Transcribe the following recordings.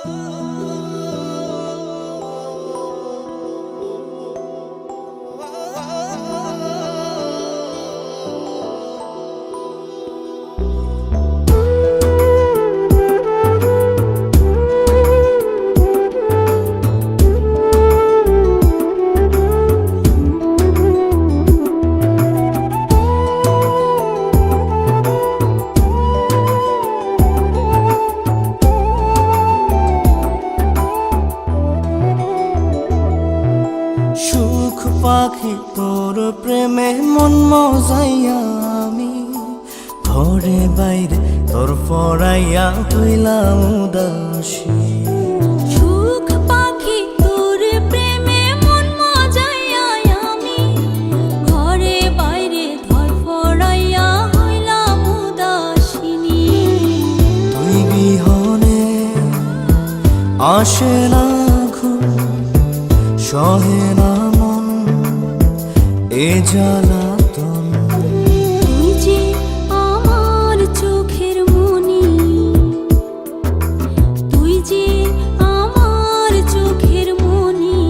সুখ পাখি তোর প্রেমে মন মজাইয়া আমি। ঘরে বাইরে তোর পড়াইয়া হইলাম উদাসী আসে না ঘুম সহে না এ জ্বালাতন? যে আমার চোখের মনি। তুই যে আমার চোখের মনি।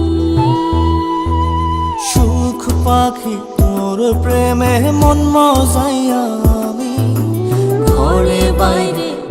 সুখ পাখি তোর প্রেমে মন মজাইয়া আমি। ঘরে বাইরে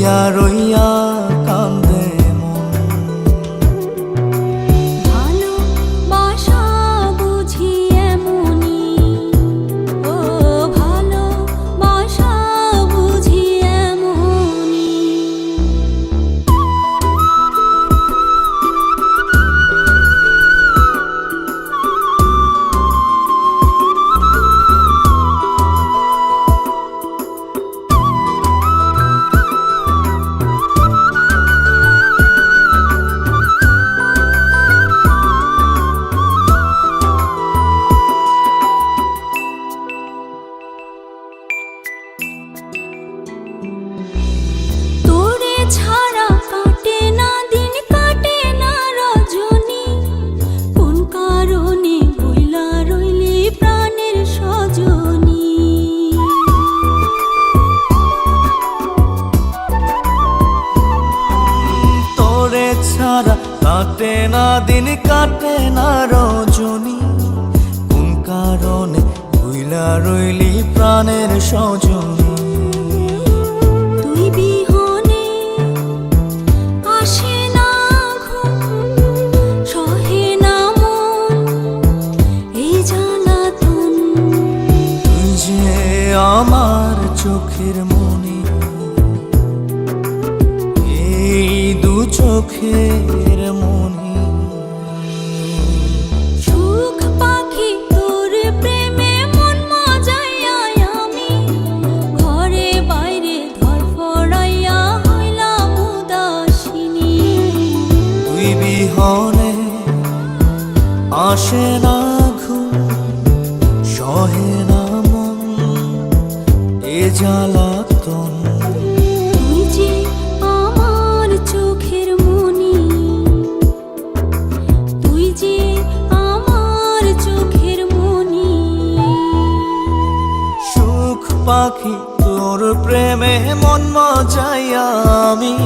রইয়া রইয়া কাটে না দিন কাটে না রজনী। কোন কারণে ভুইলা রইলি প্রাণের সজনী? আমার চোখের মনি এই দু চোখের বিহনে আসে না ঘুম সহে না মন এ জ্বালাতন তুই যে আমার চোখের মনি তুই যে আমার চোখের মনি। সুখ পাখি তোর প্রেমে মন মজাইয়া আমি।